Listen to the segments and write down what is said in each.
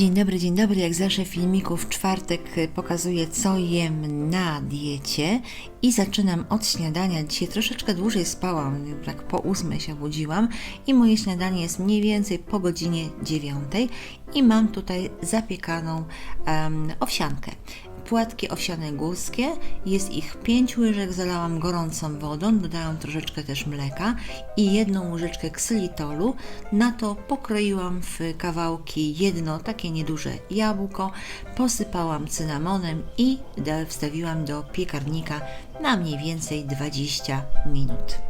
Dzień dobry, dzień dobry. Jak zawsze w filmiku w czwartek y, pokazuję, co jem na diecie i zaczynam od śniadania. Dzisiaj troszeczkę dłużej spałam, tak po ósmej się budziłam i moje śniadanie jest mniej więcej po godzinie dziewiątej i mam tutaj zapiekaną em, owsiankę. Płatki owsiane górskie, jest ich 5 łyżek, zalałam gorącą wodą, dodałam troszeczkę też mleka i jedną łyżeczkę ksylitolu. Na to pokroiłam w kawałki jedno takie nieduże jabłko, posypałam cynamonem i wstawiłam do piekarnika na mniej więcej 20 minut.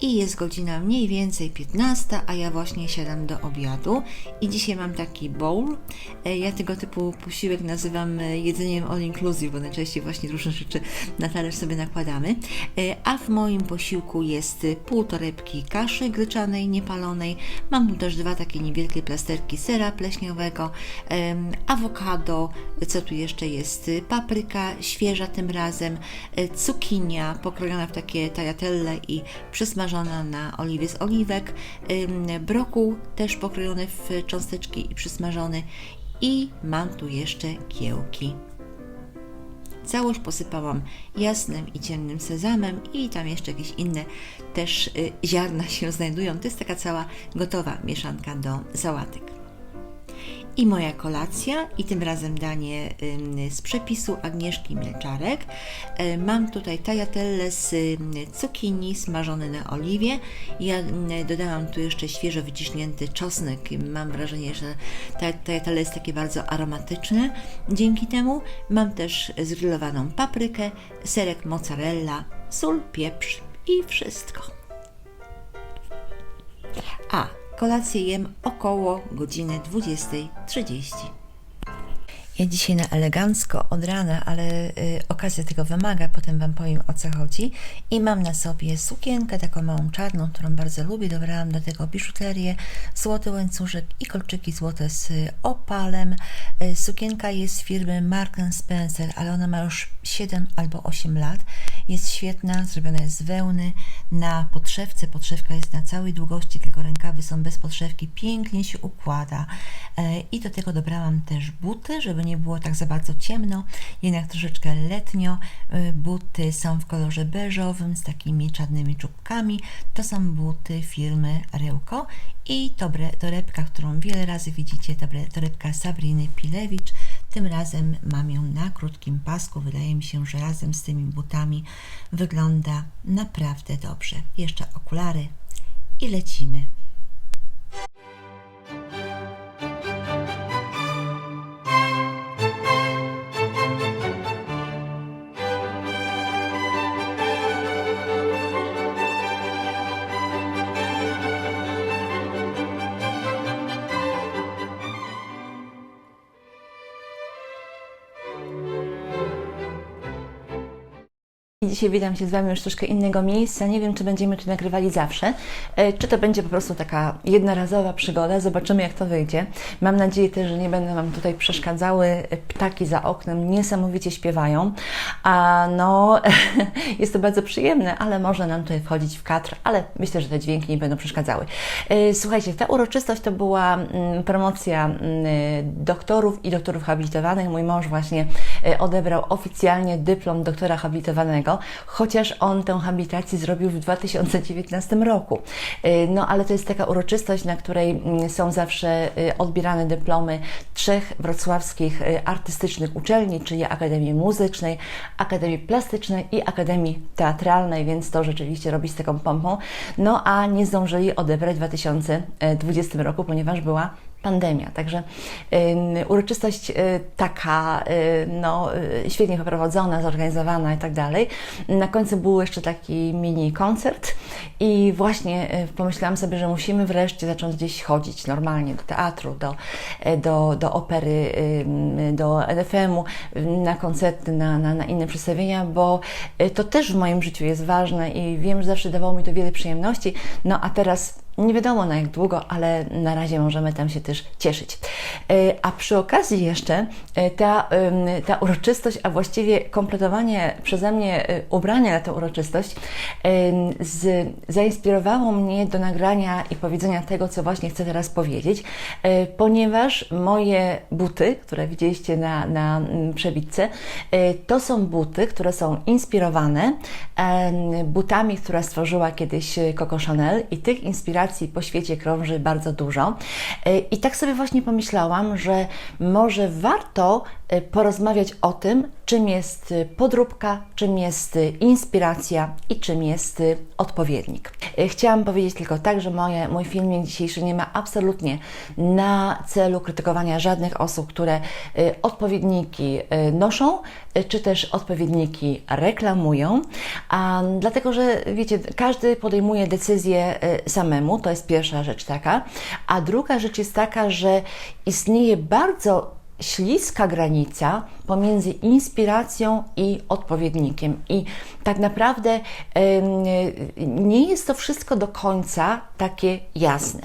I jest godzina mniej więcej 15, a ja właśnie siadam do obiadu. I dzisiaj mam taki bowl. E, Ja tego typu posiłek nazywam e, jedzeniem all inclusive, bo najczęściej właśnie różne rzeczy na talerz sobie nakładamy. E, A w moim posiłku jest pół torebki kaszy gryczanej, niepalonej. Mam tu też dwa takie niewielkie plasterki sera pleśniowego, awokado, co tu jeszcze jest? Papryka świeża tym razem, cukinia pokrojona w takie tagliatelle i przysmażona na oliwie z oliwek, brokuł też pokrojony w cząsteczki i przysmażony i mam tu jeszcze kiełki. Całość posypałam jasnym i ciemnym sezamem i tam jeszcze jakieś inne też y, ziarna się znajdują. To jest taka cała gotowa mieszanka do sałatek. I moja kolacja, i tym razem danie z przepisu Agnieszki Milczarek. E, Mam tutaj tagliatelle z cukinii smażone na oliwie. Ja dodałam tu jeszcze świeżo wyciśnięty czosnek. Mam wrażenie, że ta tagliatelle jest takie bardzo aromatyczne. Dzięki temu mam też zgrillowaną paprykę, serek mozzarella, sól, pieprz i wszystko. A kolację jem około godziny 20.30. Ja dzisiaj na elegancko od rana, ale y, okazja tego wymaga, potem Wam powiem o co chodzi. I mam na sobie sukienkę taką małą czarną, którą bardzo lubię. Dobrałam do tego biżuterię, złoty łańcuszek i kolczyki złote z opalem. Y, sukienka jest firmy Mark Spencer, ale ona ma już 7 albo 8 lat. Jest świetna, zrobiona jest z wełny na podszewce. Podszewka jest na całej długości, tylko rękawy są bez podszewki. Pięknie się układa. E, I do tego dobrałam też buty, żeby nie było tak za bardzo ciemno, jednak troszeczkę letnio. E, Buty są w kolorze beżowym z takimi czarnymi czubkami. To są buty firmy Rełko i dobre, torebka, którą wiele razy widzicie, torebka Sabriny Pilewicz. Tym razem mam ją na krótkim pasku. Wydaje mi się, że razem z tymi butami wygląda naprawdę dobrze. Jeszcze okulary i lecimy. Dzisiaj witam się z Wami już troszkę innego miejsca. Nie wiem, czy będziemy tu nagrywali zawsze, e, czy to będzie po prostu taka jednorazowa przygoda. Zobaczymy, jak to wyjdzie. Mam nadzieję też, że nie będą Wam tutaj przeszkadzały e, ptaki za oknem. Niesamowicie śpiewają. A no, jest to bardzo przyjemne, ale może nam tutaj wchodzić w kadr, ale myślę, że te dźwięki nie będą przeszkadzały. E, Słuchajcie, ta uroczystość to była mm, promocja mm, doktorów i doktorów habilitowanych. Mój mąż właśnie odebrał oficjalnie dyplom doktora habilitowanego, chociaż on tę habilitację zrobił w 2019 roku. E, No ale to jest taka uroczystość, na której mm, są zawsze e, odbierane dyplomy trzech wrocławskich e, artystycznych uczelni, czyli Akademii Muzycznej, Akademii Plastycznej i Akademii Teatralnej, więc to rzeczywiście robi z taką pompą. No a nie zdążyli odebrać w 2020 roku, ponieważ była pandemia. Także y, uroczystość y, taka y, no, y, świetnie poprowadzona, zorganizowana i tak dalej. Na końcu był jeszcze taki mini koncert i właśnie y, pomyślałam sobie, że musimy wreszcie zacząć gdzieś chodzić normalnie do teatru, do, y, do, do opery, y, do NFM-u, y, na koncerty, na, na, na inne przedstawienia, bo y, to też w moim życiu jest ważne i wiem, że zawsze dawało mi to wiele przyjemności. No a teraz Nie wiadomo na jak długo, ale na razie możemy tam się też cieszyć. E, A przy okazji jeszcze e, ta, ta uroczystość, a właściwie kompletowanie przeze mnie e, ubrania na tę uroczystość z, zainspirowało mnie do nagrania i powiedzenia tego, co właśnie chcę teraz powiedzieć, ponieważ moje buty, które widzieliście na, na mm, przebitce, to są buty, które są inspirowane butami, które stworzyła kiedyś Coco Chanel i tych inspiracji po świecie krąży bardzo dużo. E, I tak sobie właśnie pomyślałam, że może warto porozmawiać o tym, czym jest e, podróbka, czym jest e, inspiracja i czym jest odpowiednik. Chciałam powiedzieć tylko tak, że moje, mój filmik dzisiejszy nie ma absolutnie na celu krytykowania żadnych osób, które odpowiedniki noszą, czy też odpowiedniki reklamują, a, dlatego że wiecie, każdy podejmuje decyzję samemu, to jest pierwsza rzecz taka, a druga rzecz jest taka, że istnieje bardzo śliska granica pomiędzy inspiracją i odpowiednikiem. I tak naprawdę nie jest to wszystko do końca takie jasne.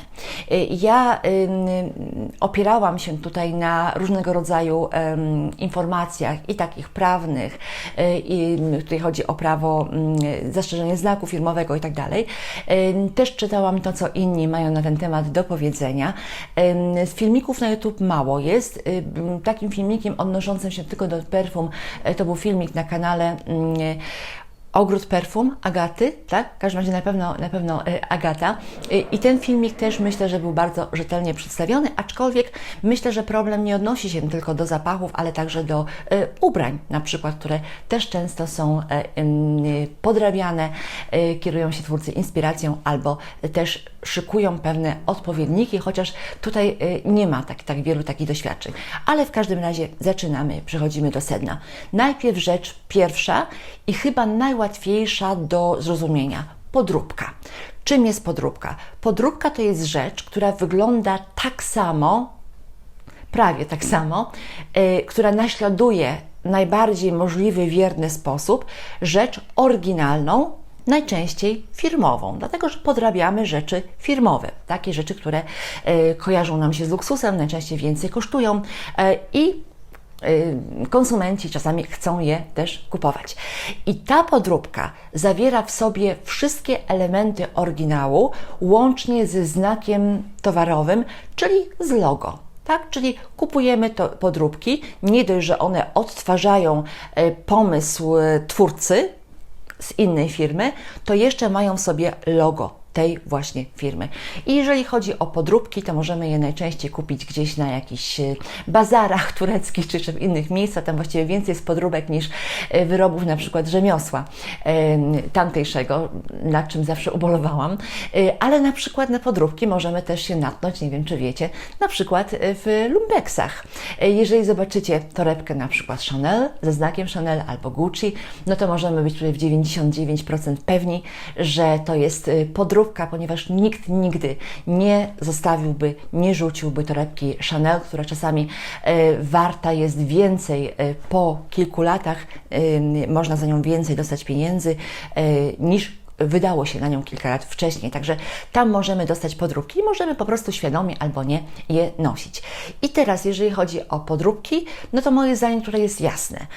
E, Ja opierałam się tutaj na różnego rodzaju informacjach i takich prawnych, e, i tutaj chodzi o prawo, mm, zastrzeżenie znaku firmowego i tak dalej. Też czytałam to, co inni mają na ten temat do powiedzenia. Z filmików na YouTube mało jest. Ym, Takim filmikiem odnoszącym się tylko do perfum, e, to był filmik na kanale mm, Ogród Perfum Agaty, tak? W każdym razie na pewno, na pewno e, Agata. E, I ten filmik też myślę, że był bardzo rzetelnie przedstawiony, aczkolwiek myślę, że problem nie odnosi się tylko do zapachów, ale także do ubrań, na przykład, które też często są podrabiane, kierują się twórcy inspiracją albo też szykują pewne odpowiedniki, chociaż tutaj e, nie ma tak, tak wielu takich doświadczeń. Ale w każdym razie zaczynamy, przechodzimy do sedna. Najpierw rzecz pierwsza i chyba najłatwiejsza do zrozumienia. Podróbka. Czym jest podróbka? Podróbka to jest rzecz, która wygląda tak samo, prawie tak samo, y, która naśladuje najbardziej możliwy, wierny sposób rzecz oryginalną, najczęściej firmową, dlatego że podrabiamy rzeczy firmowe, takie rzeczy, które y, kojarzą nam się z luksusem, najczęściej więcej kosztują y, i y, konsumenci czasami chcą je też kupować. I ta podróbka zawiera w sobie wszystkie elementy oryginału, łącznie ze znakiem towarowym, czyli z logo. Tak, czyli kupujemy to podróbki, nie dość, że one odtwarzają e, pomysł e, twórcy z innej firmy, to jeszcze mają w sobie logo tej właśnie firmy. I jeżeli chodzi o podróbki, to możemy je najczęściej kupić gdzieś na jakichś e, bazarach tureckich czy, w innych miejscach. Tam właściwie więcej jest podróbek niż e, wyrobów na przykład rzemiosła tamtejszego, nad czym zawsze ubolewałam. E, Ale na przykład na podróbki możemy też się natknąć, nie wiem czy wiecie, na przykład w lumbeksach. Jeżeli zobaczycie torebkę na przykład Chanel ze znakiem Chanel albo Gucci, no to możemy być w 99% pewni, że to jest e, ponieważ nikt nigdy nie zostawiłby, nie rzuciłby torebki Chanel, która czasami e, warta jest więcej e, po kilku latach, e, można za nią więcej dostać pieniędzy niż wydało się na nią kilka lat wcześniej. Także tam możemy dostać podróbki i możemy po prostu świadomie albo nie je nosić. I teraz, jeżeli chodzi o podróbki, no to moje zdanie tutaj jest jasne.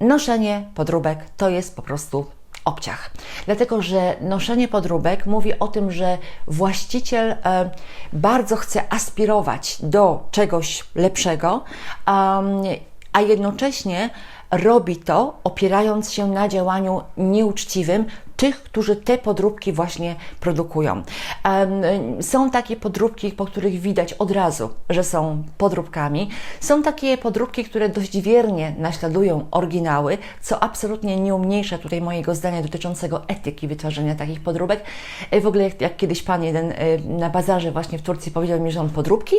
Noszenie podróbek to jest po prostu obciach. Dlatego, że noszenie podróbek mówi o tym, że właściciel e, bardzo chce aspirować do czegoś lepszego, a, a jednocześnie robi to opierając się na działaniu nieuczciwym tych, którzy te podróbki właśnie produkują. Są takie podróbki, po których widać od razu, że są podróbkami. Są takie podróbki, które dość wiernie naśladują oryginały, co absolutnie nie umniejsza tutaj mojego zdania dotyczącego etyki wytwarzania takich podróbek. E, W ogóle jak, jak kiedyś pan jeden e, na bazarze właśnie w Turcji powiedział mi, że on podróbki,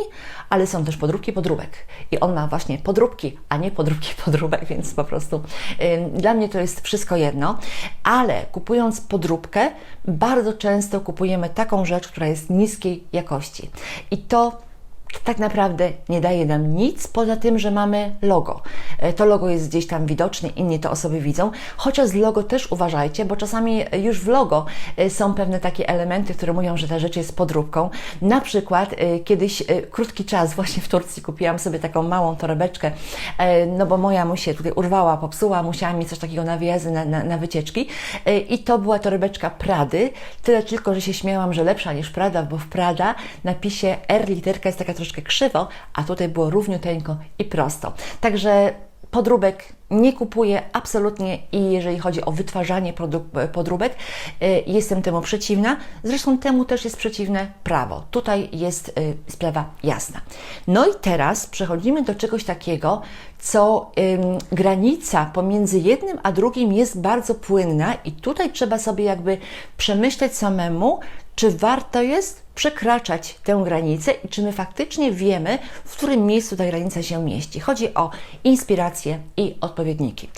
ale są też podróbki podróbek. I on ma właśnie podróbki, a nie podróbki podróbek, więc po prostu dla mnie to jest wszystko jedno. Ale kupując podróbkę, bardzo często kupujemy taką rzecz, która jest niskiej jakości. I to tak naprawdę nie daje nam nic poza tym, że mamy logo. E, To logo jest gdzieś tam widoczne, inni to osoby widzą, chociaż logo też uważajcie, bo czasami już w logo e, są pewne takie elementy, które mówią, że ta rzecz jest podróbką. Na przykład e, kiedyś, krótki czas właśnie w Turcji kupiłam sobie taką małą torebeczkę, no bo moja mu się tutaj urwała, popsuła, musiałam mieć coś takiego na wyjazdy, na, na, na wycieczki i to była torebeczka Prady, tyle tylko, że się śmiałam, że lepsza niż Prada, bo w Prada napisie R literka jest taka troszkę krzywo, a tutaj było równiuteńko i prosto. Także podróbek nie kupuję absolutnie i jeżeli chodzi o wytwarzanie podróbek, y, jestem temu przeciwna. Zresztą temu też jest przeciwne prawo. Tutaj jest y, sprawa jasna. No i teraz przechodzimy do czegoś takiego, co ym, granica pomiędzy jednym a drugim jest bardzo płynna i tutaj trzeba sobie jakby przemyśleć samemu, czy warto jest przekraczać tę granicę i czy my faktycznie wiemy, w którym miejscu ta granica się mieści. Chodzi o inspirację i odpowiedniki.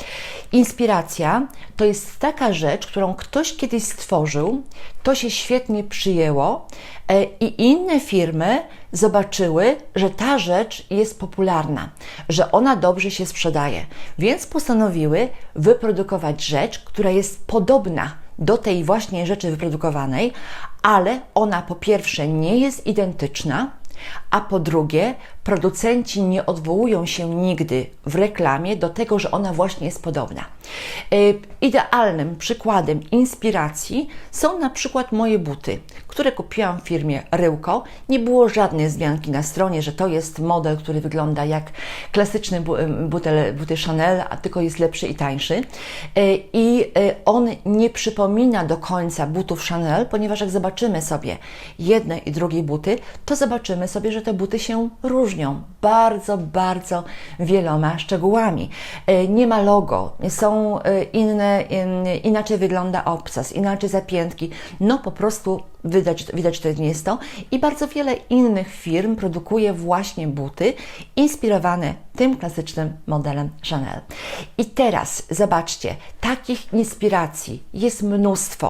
Inspiracja to jest taka rzecz, którą ktoś kiedyś stworzył, to się świetnie przyjęło e, i inne firmy zobaczyły, że ta rzecz jest popularna, że ona dobrze się sprzedaje, więc postanowiły wyprodukować rzecz, która jest podobna do tej właśnie rzeczy wyprodukowanej, ale ona po pierwsze nie jest identyczna, a po drugie, producenci nie odwołują się nigdy w reklamie do tego, że ona właśnie jest podobna. Y, Idealnym przykładem inspiracji są na przykład moje buty, które kupiłam w firmie Ryłko. Nie było żadnej wzmianki na stronie, że to jest model, który wygląda jak klasyczny bu- butel, buty Chanel, a tylko jest lepszy i tańszy. Y, I y, on nie przypomina do końca butów Chanel, ponieważ jak zobaczymy sobie jedne i drugie buty, to zobaczymy sobie, że te buty się różnią bardzo, bardzo wieloma szczegółami. E, Nie ma logo, są e, inne, in- inaczej wygląda obcas, inaczej zapiętki. No po prostu widać, widać to jest to. I bardzo wiele innych firm produkuje właśnie buty inspirowane tym klasycznym modelem Chanel. I teraz zobaczcie, takich inspiracji jest mnóstwo.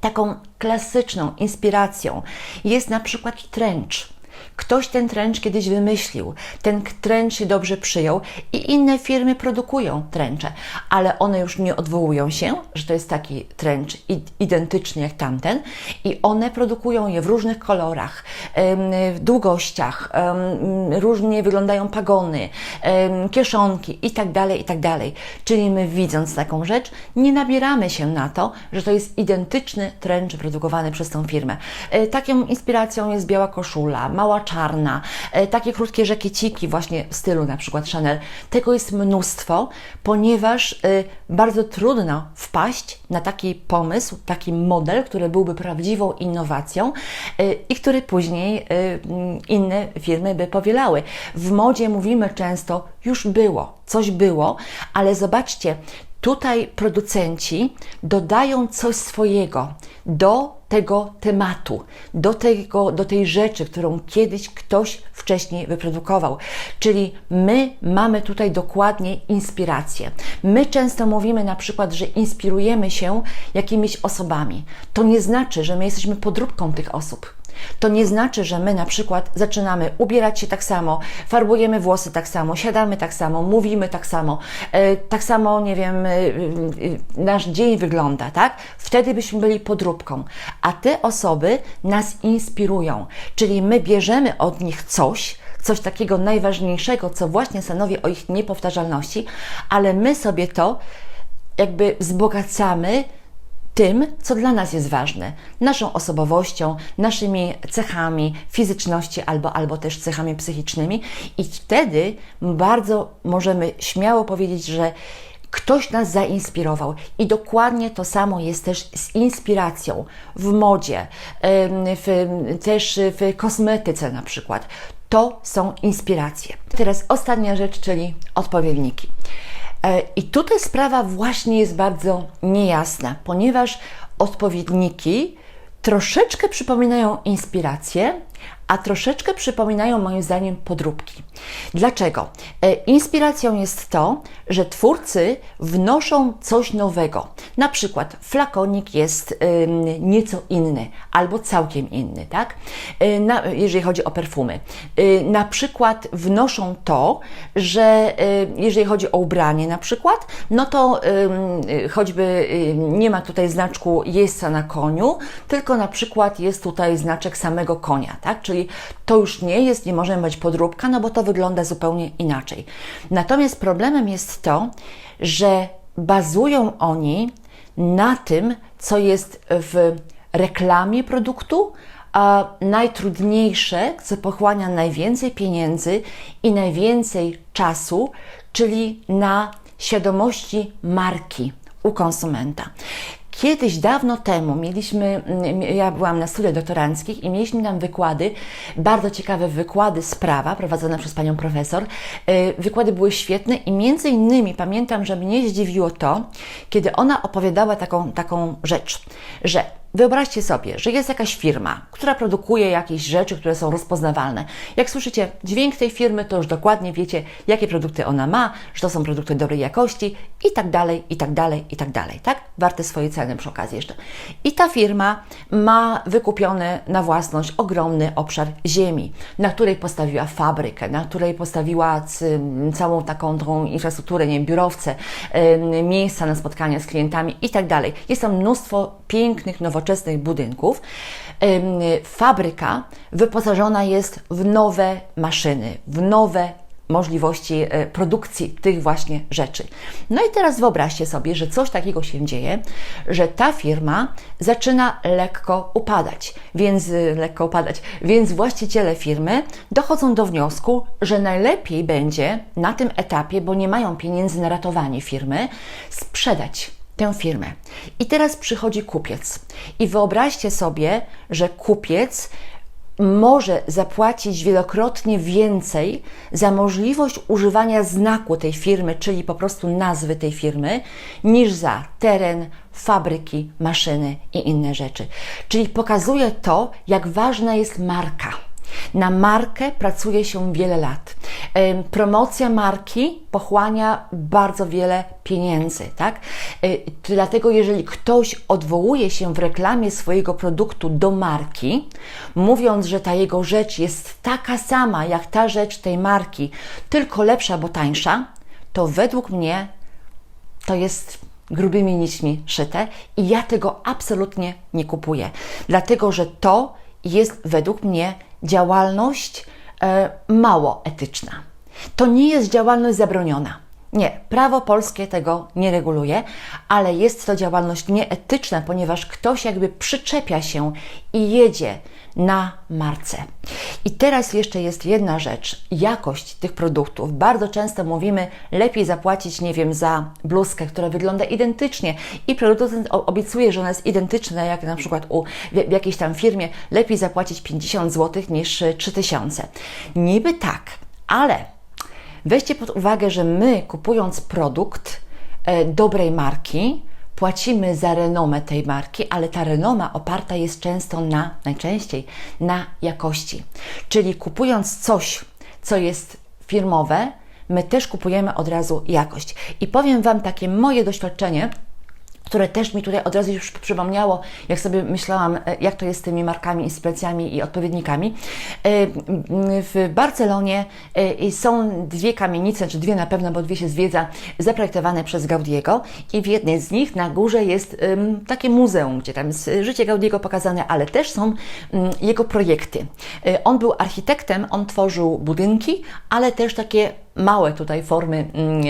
Taką klasyczną inspiracją jest na przykład trench. Ktoś ten trench kiedyś wymyślił, ten trench się dobrze przyjął i inne firmy produkują trencze, ale one już nie odwołują się, że to jest taki trench identyczny jak tamten i one produkują je w różnych kolorach, w długościach, różnie wyglądają pagony, kieszonki i tak dalej, i tak. Czyli my widząc taką rzecz, nie nabieramy się na to, że to jest identyczny trench produkowany przez tą firmę. E, Taką inspiracją jest biała koszula, mała czarna, e, takie krótkie żakieciki właśnie w stylu na przykład Chanel. Tego jest mnóstwo, ponieważ e, bardzo trudno wpaść na taki pomysł, taki model, który byłby prawdziwą innowacją e, i który później mm, inne firmy by powielały. W modzie mówimy często, już było, coś było, ale zobaczcie, Tutaj producenci dodają coś swojego do tego tematu, do, tego, do tej rzeczy, którą kiedyś ktoś wcześniej wyprodukował. Czyli my mamy tutaj dokładnie inspirację. My często mówimy na przykład, że inspirujemy się jakimiś osobami. To nie znaczy, że my jesteśmy podróbką tych osób. To nie znaczy, że my na przykład zaczynamy ubierać się tak samo, farbujemy włosy tak samo, siadamy tak samo, mówimy tak samo, e, tak samo, nie wiem, e, e, nasz dzień wygląda, tak? Wtedy byśmy byli podróbką. A te osoby nas inspirują, czyli my bierzemy od nich coś, coś takiego najważniejszego, co właśnie stanowi o ich niepowtarzalności, ale my sobie to jakby wzbogacamy tym, co dla nas jest ważne, naszą osobowością, naszymi cechami fizyczności albo, albo też cechami psychicznymi, i wtedy bardzo możemy śmiało powiedzieć, że ktoś nas zainspirował. I dokładnie to samo jest też z inspiracją w modzie, w, też w kosmetyce na przykład. To są inspiracje. Teraz ostatnia rzecz, czyli odpowiedniki. E, I tutaj sprawa właśnie jest bardzo niejasna, ponieważ odpowiedniki troszeczkę przypominają inspirację, a troszeczkę przypominają moim zdaniem podróbki. Dlaczego? E, Inspiracją jest to, że twórcy wnoszą coś nowego. Na przykład flakonik jest nieco inny albo całkiem inny, tak? Na, jeżeli chodzi o perfumy. Y, Na przykład wnoszą to, że jeżeli chodzi o ubranie na przykład, no to choćby nie ma tutaj znaczku jeźdźca na koniu, tylko na przykład jest tutaj znaczek samego konia, tak? Czyli to już nie jest, nie możemy być podróbka, no bo to wygląda zupełnie inaczej. Natomiast problemem jest to, że bazują oni na tym, co jest w reklamie produktu, a najtrudniejsze, co pochłania najwięcej pieniędzy i najwięcej czasu, czyli na świadomości marki u konsumenta. Kiedyś, dawno temu, mieliśmy, mm, ja byłam na studiach doktoranckich i mieliśmy tam wykłady, bardzo ciekawe wykłady z prawa, prowadzone przez panią profesor. E, Wykłady były świetne i między innymi pamiętam, że mnie zdziwiło to, kiedy ona opowiadała taką, taką rzecz, że Wyobraźcie sobie, że jest jakaś firma, która produkuje jakieś rzeczy, które są rozpoznawalne. Jak słyszycie dźwięk tej firmy, to już dokładnie wiecie, jakie produkty ona ma, że to są produkty dobrej jakości i tak dalej, i tak dalej, i tak dalej, tak? Warte swoje ceny przy okazji jeszcze. I ta firma ma wykupiony na własność ogromny obszar ziemi, na której postawiła fabrykę, na której postawiła całą taką tą infrastrukturę, nie wiem, biurowce, miejsca na spotkania z klientami i tak dalej. Jest tam mnóstwo pięknych, nowoczesnych budynków. Ym, Fabryka wyposażona jest w nowe maszyny, w nowe możliwości e, produkcji tych właśnie rzeczy. No i teraz wyobraźcie sobie, że coś takiego się dzieje, że ta firma zaczyna lekko upadać, więc y, lekko upadać, więc właściciele firmy dochodzą do wniosku, że najlepiej będzie na tym etapie, bo nie mają pieniędzy na ratowanie firmy, sprzedać tę firmę. I teraz przychodzi kupiec. I wyobraźcie sobie, że kupiec może zapłacić wielokrotnie więcej za możliwość używania znaku tej firmy, czyli po prostu nazwy tej firmy, niż za teren, fabryki, maszyny i inne rzeczy. Czyli pokazuje to, jak ważna jest marka. Na markę pracuje się wiele lat. Promocja marki pochłania bardzo wiele pieniędzy, tak? Y, Dlatego, jeżeli ktoś odwołuje się w reklamie swojego produktu do marki, mówiąc, że ta jego rzecz jest taka sama jak ta rzecz tej marki, tylko lepsza, bo tańsza, to według mnie to jest grubymi nićmi szyte i ja tego absolutnie nie kupuję, dlatego że to jest według mnie działalność e, mało etyczna. To nie jest działalność zabroniona. Nie, prawo polskie tego nie reguluje, ale jest to działalność nieetyczna, ponieważ ktoś jakby przyczepia się i jedzie na marce. I teraz jeszcze jest jedna rzecz, jakość tych produktów. Bardzo często mówimy, lepiej zapłacić, nie wiem, za bluzkę, która wygląda identycznie i producent obiecuje, że ona jest identyczna, jak na przykład u, w, jakiejś tam firmie, lepiej zapłacić 50 zł niż y, 3000. Niby tak, ale Weźcie pod uwagę, że my kupując produkt e, dobrej marki, płacimy za renomę tej marki, ale ta renoma oparta jest często na, najczęściej, na jakości. Czyli kupując coś, co jest firmowe, my też kupujemy od razu jakość. I powiem Wam takie moje doświadczenie, które też mi tutaj od razu już przypomniało, jak sobie myślałam, e, jak to jest z tymi markami, inspiracjami i odpowiednikami. E, W Barcelonie e, są dwie kamienice, czy dwie na pewno, bo dwie się zwiedza, zaprojektowane przez Gaudiego i w jednej z nich na górze jest takie muzeum, gdzie tam jest życie Gaudiego pokazane, ale też są jego projekty. On był architektem, on tworzył budynki, ale też takie małe tutaj formy mm,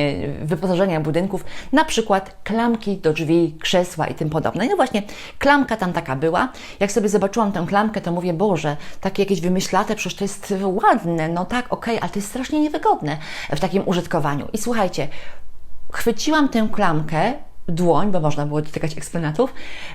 e, wyposażenia budynków, na przykład klamki do drzwi, krzesła i tym podobne. No właśnie, klamka tam taka była. Jak sobie zobaczyłam tę klamkę, to mówię, Boże, takie jakieś wymyślate, przecież to jest ładne, no tak, okej, ale to jest strasznie niewygodne w takim użytkowaniu. I słuchajcie, chwyciłam tę klamkę dłoń, bo można było dotykać eksponatów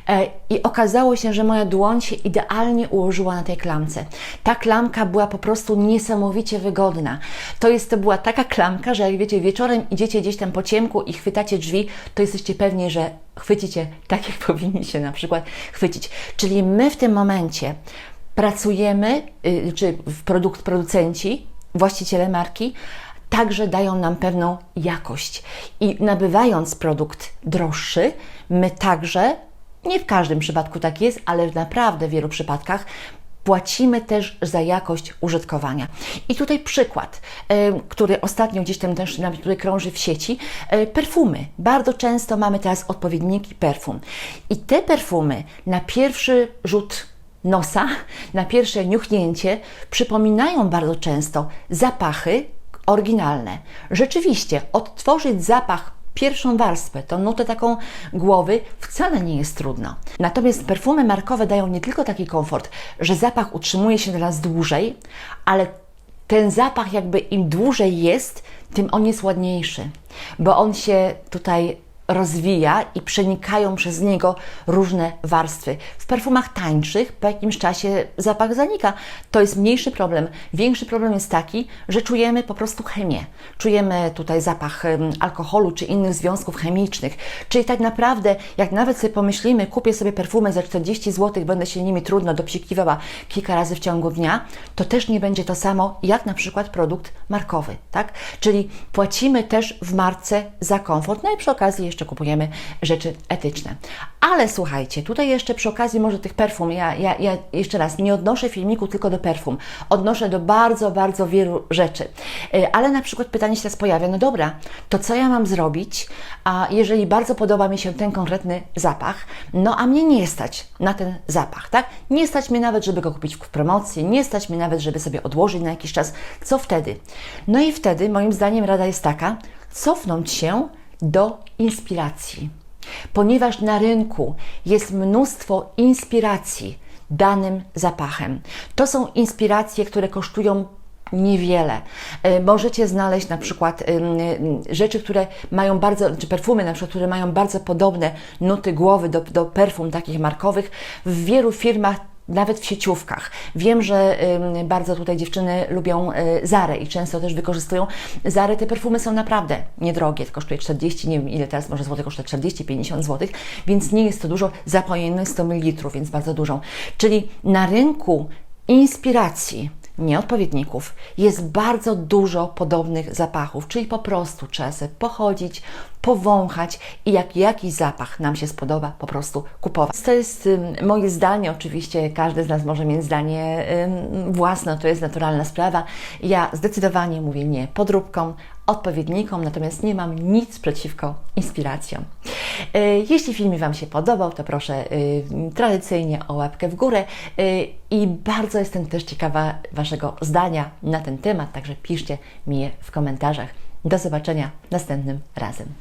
e, i okazało się, że moja dłoń się idealnie ułożyła na tej klamce. Ta klamka była po prostu niesamowicie wygodna. To, jest, to była taka klamka, że jak wiecie, wieczorem idziecie gdzieś tam po ciemku i chwytacie drzwi, to jesteście pewni, że chwycicie tak, jak powinniście na przykład chwycić. Czyli my w tym momencie pracujemy, y, czy w produkt, producenci, właściciele marki, także dają nam pewną jakość. I nabywając produkt droższy, my także, nie w każdym przypadku tak jest, ale w naprawdę wielu przypadkach, płacimy też za jakość użytkowania. I tutaj przykład, e, który ostatnio gdzieś tam też nawet tutaj krąży w sieci, e, perfumy. Bardzo często mamy teraz odpowiedniki perfum. I te perfumy na pierwszy rzut nosa, na pierwsze niuchnięcie przypominają bardzo często zapachy oryginalne. Rzeczywiście, odtworzyć zapach pierwszą warstwę, tą nutę taką głowy, wcale nie jest trudno. Natomiast perfumy markowe dają nie tylko taki komfort, że zapach utrzymuje się dla nas dłużej, ale ten zapach jakby im dłużej jest, tym on jest ładniejszy, bo on się tutaj rozwija i przenikają przez niego różne warstwy. W perfumach tańszych po jakimś czasie zapach zanika. To jest mniejszy problem. Większy problem jest taki, że czujemy po prostu chemię. Czujemy tutaj zapach alkoholu czy innych związków chemicznych. Czyli tak naprawdę, jak nawet sobie pomyślimy, kupię sobie perfumy za 40 zł, będę się nimi trudno dopsikiwała kilka razy w ciągu dnia, to też nie będzie to samo jak na przykład produkt markowy, tak? Czyli płacimy też w marce za komfort, no i przy okazji jeszcze kupujemy rzeczy etyczne. Ale słuchajcie, tutaj jeszcze przy okazji może tych perfum, ja, ja, ja jeszcze raz nie odnoszę filmiku tylko do perfum, odnoszę do bardzo, bardzo wielu rzeczy. E, Ale na przykład pytanie się teraz pojawia, no dobra, to co ja mam zrobić, a jeżeli bardzo podoba mi się ten konkretny zapach, no a mnie nie stać na ten zapach, tak? Nie stać mnie nawet, żeby go kupić w promocji, nie stać mnie nawet, żeby sobie odłożyć na jakiś czas. Co wtedy? No i wtedy moim zdaniem rada jest taka, cofnąć się do inspiracji, ponieważ na rynku jest mnóstwo inspiracji danym zapachem. To są inspiracje, które kosztują niewiele. E, Możecie znaleźć na przykład rzeczy, które mają bardzo, czy perfumy na przykład, które mają bardzo podobne nuty głowy do, do perfum takich markowych w wielu firmach nawet w sieciówkach. Wiem, że bardzo tutaj dziewczyny lubią y, Zarę i często też wykorzystują Zarę. Te perfumy są naprawdę niedrogie, to kosztuje 40, nie wiem ile teraz może złotych kosztuje, 40-50 zł, więc nie jest to dużo za pojemność 100 ml, więc bardzo dużą. Czyli na rynku inspiracji, nie odpowiedników, jest bardzo dużo podobnych zapachów, czyli po prostu sobie pochodzić, powąchać i jak jakiś zapach nam się spodoba, po prostu kupować. To jest moje zdanie, oczywiście każdy z nas może mieć zdanie własne, to jest naturalna sprawa. Ja zdecydowanie mówię nie podróbkom, odpowiednikom, natomiast nie mam nic przeciwko inspiracjom. E, Jeśli film Wam się podobał, to proszę y, tradycyjnie o łapkę w górę y, i bardzo jestem też ciekawa Waszego zdania na ten temat, także piszcie mi je w komentarzach. Do zobaczenia następnym razem.